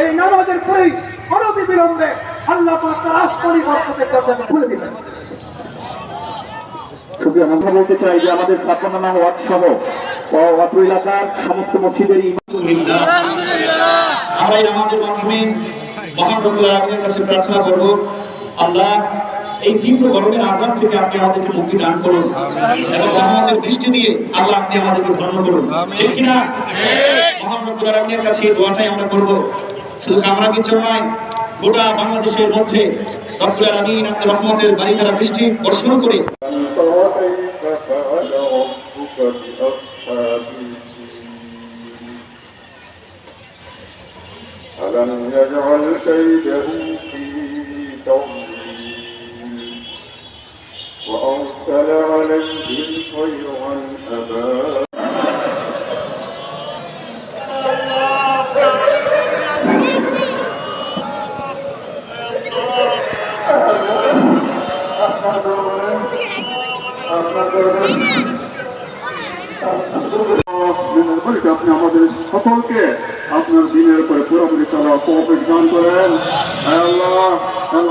এই নামাজের পরেই অনতি বিলম্বে আল্লাহ পাক তার আসমানি বরকতের দরজা খুলে দিবেন শুধু আমরা বলতে চাই যে আমাদের ছাপ্পান্ন ওয়ার্ড সহ ও- অত্র এলাকার সমস্ত মসজিদের আমরা আমাদের মাধ্যমে মহান রব্বুল কাছে প্রার্থনা করব আল্লাহ এই তীব্র গরমের আজাদ থেকে আপনি আমাদেরকে মুক্তি দান করুন এবং আমাদের দৃষ্টি দিয়ে আল্লাহ আপনি আমাদেরকে ধন্য করুন। ঠিক কিনা? মহান রব্বুল কাছে এই দোয়াটাই আমরা করব। শুধু কামরা কিচ্ছর নয় গোটা বাংলাদেশের মধ্যে রব্বুল আলামিন আপনার রহমতের বাড়ি দ্বারা বৃষ্টি বর্ষণ করে وكيف فعل ربك بأصحاب الفيل ألم يجعل كيدهم في تضليل وأرسل عليهم طيرا أبابيل আপনি আমাদের সকলকে আপনার দিনের উপরে পুরোপুরি চলা তৌফিক দান করেন।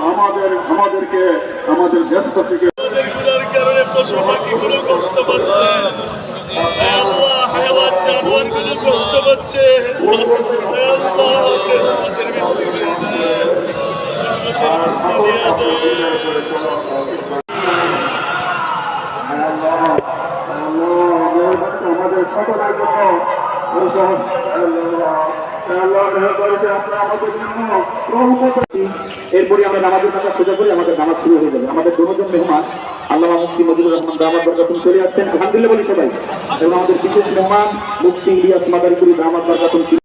আমাদের, আমাদেরকে, আমাদের ব্যস্ত থেকে আমাদের কষ্ট পাচ্ছে। আল্লাহ হায়াওয়াত জানোয়ারগুলো কষ্ট পাচ্ছে। রহমতের বৃষ্টি দিয়ে দিয়ে। দেন এরপরে আমরা নামাজের কথা সোজা করি আমাদের নামাজ শুরু হয়ে যাবে। আমাদের দুজন মেহমান আল্লাহ মুফতি মজিবুর রহমান দামাদ বরকাতুন চলে আসছেন। আলহামদুলিল্লাহ বলি সবাই। এবং আমাদের বিশেষ মেহমান মুফতি ইলিয়াস মাদারিপুরি দামাদ বরকাতুন